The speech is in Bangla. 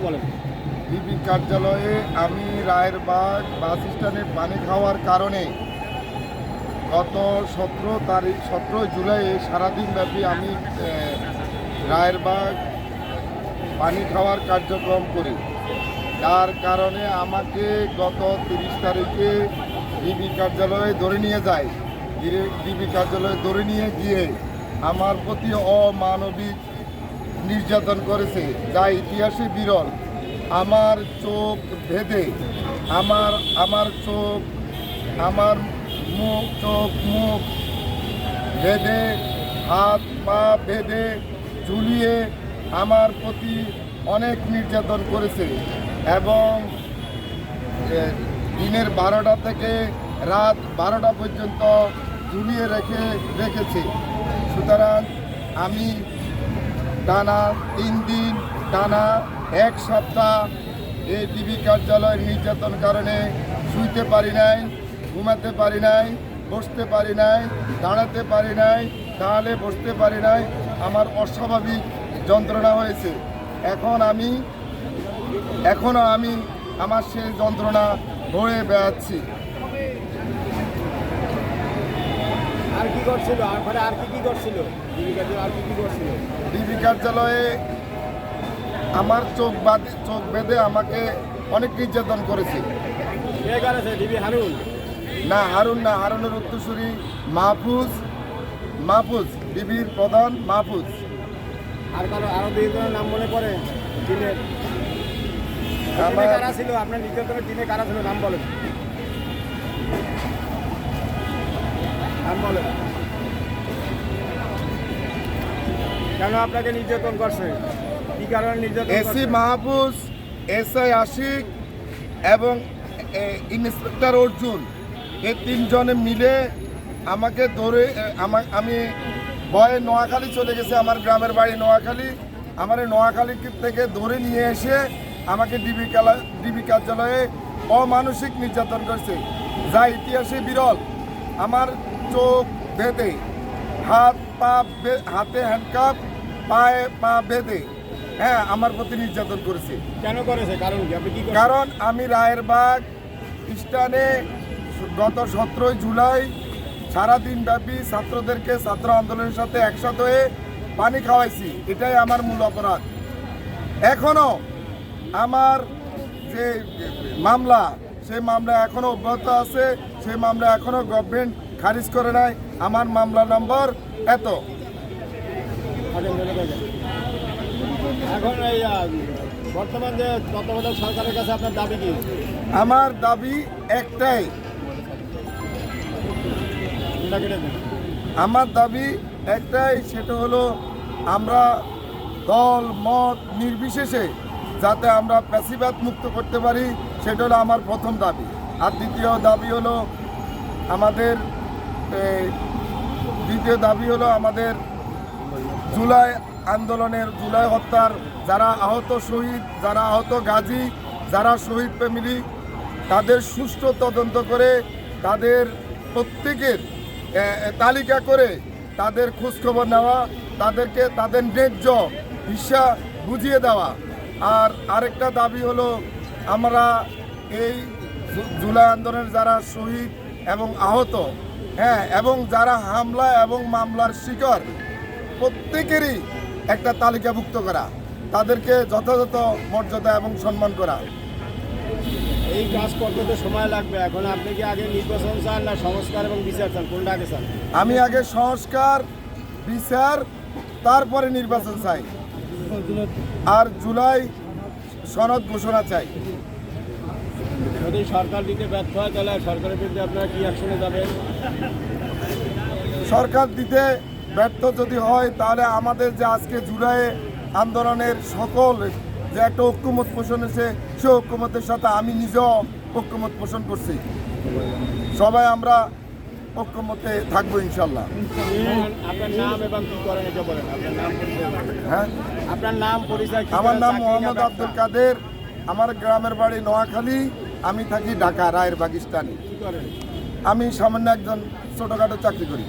করে বলেন। ডিবি কার্যালয়ে আমি রায়েরবাগ বাস স্ট্যান্ডে পানি খাওয়ার কারণে গত সতেরো তারিখ সতেরো জুলাই সারাদিন ব্যাপী আমি আহ, রায়েরবাগ পানি খাওয়ার কার্যক্রম করি। যার কারণে আমাকে গত তিরিশ তারিখে ডিবি কার্যালয়ে ধরে নিয়ে যায়। ডিবি কার্যালয়ে ধরে নিয়ে গিয়ে আমার প্রতি অমানবিক নির্যাতন করেছে, যা ইতিহাসে বিরল। আমার চোখ ভেদে আমার আমার চোখ, আমার মুখ, চোখ, মুখ বেঁধে, হাত, পা বেঁধে ঝুলিয়ে আমার প্রতি অনেক নির্যাতন করেছে এবং দিনের বারোটা থেকে রাত বারোটা পর্যন্ত ঝুলিয়ে রেখে, রেখেছে। সুতরাং আমি টানা তিন দিন, টানা এক সপ্তাহ এই ডিবি কার্যালয়ের নির্যাতন কারণে শুইতে পারি নাই, ঘুমাতে পারি নাই, বসতে পারি নাই, দাঁড়াতে পারি নাই তাহলে বসতে পারি নাই, আমার অস্বাভাবিক যন্ত্রণা হয়েছে। এখন আমি এখনও আমি আমার সেই যন্ত্রণা বয়ে বেড়াচ্ছি। আর কি করছিল? আর ঘরে আর কি কি করছিল? জীবিকা আর কি কি করছিল? ডিবি কার্যালয়ে আমার চোখ বাঁধে চোখ বেঁধে আমাকে অনেক নির্যাতন করেছে। কে করেছে? ডিবি হারুন? না হারুন না হারুনের উত্তরসূরি মাহফুজ। মাহফুজ ডিবির প্রধান মাহফুজ। আর কারও আরও দুই জনের নাম মনে পড়ে? দিনের দিনে কারা ছিল? আপনার নির্যাতনের দিনে কারা ছিল? নাম বলেন। কেন আপনাকে নির্যাতন করছে? কি কারণে নির্যাতন এসি? মাহফুজ এস আই আশিক এবং ইন্সপেক্টর অর্জুন এই তিনজনে মিলে আমাকে ধরে আমা- ভয়ে নোয়াখালী চলে গেছে আমার গ্রামের বাড়ি নোয়াখালী। আমার নোয়াখালী থেকে ধরে নিয়ে এসে আমাকে ডিবি ডিবি কার্যালয়ে অমানসিক নির্যাতন করছে। যা ইতিহাসে বিরল। আমার চোখ বেঁধে হাত পা হাতে হ্যান্ডকাপ পায়ে পা বেঁধে। হ্যাঁ আমার প্রতি নির্যাতন করেছে। কেন করেছে? কারণ কারণ আমি রায়েরবাগ স্টানে গত সতেরোই জুলাই সারাদিন ব্যাপী ছাত্রদেরকে ছাত্র আন্দোলনের সাথে একসাথে হয়ে পানি খাওয়াইছি। এটাই আমার মূল অপরাধ। এখনও আমার যে মামলা সেই মামলা এখনও অব্যাহত আছে সেই মামলা এখনও গভর্নমেন্ট খারিজ করে নাই। আমার মামলা নম্বর এত। এখন এই আহ, বর্তমান যে তত্ত্বাবধায়ক সরকারের কাছে আপনার দাবি কি? আমার দাবি একটাই। আমার দাবি একটাই সেটা হলো আমরা দল মত নির্বিশেষে যাতে আমরা প্যাসিবাদ মুক্ত করতে পারি সেটা হলো আমার প্রথম দাবি। আর দ্বিতীয় দাবি হলো আমাদের দ্বিতীয় দাবি হলো আমাদের জুলাই আন্দোলনের, জুলাই হত্যার, যারা আহত শহীদ, যারা আহত গাজী, যারা শহীদ ফ্যামিলি, তাদের সুষ্ঠু তদন্ত করে তাদের প্রত্যেকের তালিকা করে তাদের খোঁজখবর নেওয়া, তাদেরকে তাদের ন্যায্য হিসা বুঝিয়ে দেওয়া। আর আরেকটা দাবি হলো আমরা এই জুলাই আন্দোলনের যারা শহীদ এবং আহত হ্যাঁ এবং যারা হামলা এবং মামলার শিকার প্রত্যেকেরই একটা তালিকাভুক্ত করা। তাদেরকে যথাযথ মর্যাদা এবং সম্মান করা। এই কাজ করতে তো সময় লাগবে। এখন আপনি কি আগে নির্বাচন চান না সংস্কার এবং বিচার চান? কোনটা আগে চান? আমি আগে সংস্কার বিচার তারপরে নির্বাচন চাই। আর জুলাই সনদ ঘোষণা চাই। যদি সরকার দিতে ব্যর্থ হয় তাহলে সরকারের বিরুদ্ধে আপনারা কি অ্যাকশনে যাবেন? সরকার দিতে ব্যর্থ যদি হয় তাহলে আমাদের যে আজকে জুলাই আন্দোলনের সকল যে একটা ঐক্যমত পোষণ হয়েছে সে ঐক্যমতের সাথে আমি নিজেও ঐক্যমত পোষণ করছি। সবাই আমরা ঐক্যমতে থাকব ইনশাল্লাহ। হ্যাঁ? আমার নাম মোহাম্মদ আব্দুল কাদের। আমার গ্রামের বাড়ি নোয়াখালী। আমি থাকি ঢাকা রায়ের করেন আমি সামান্য একজন ছোটোখাটো চাকরি করি।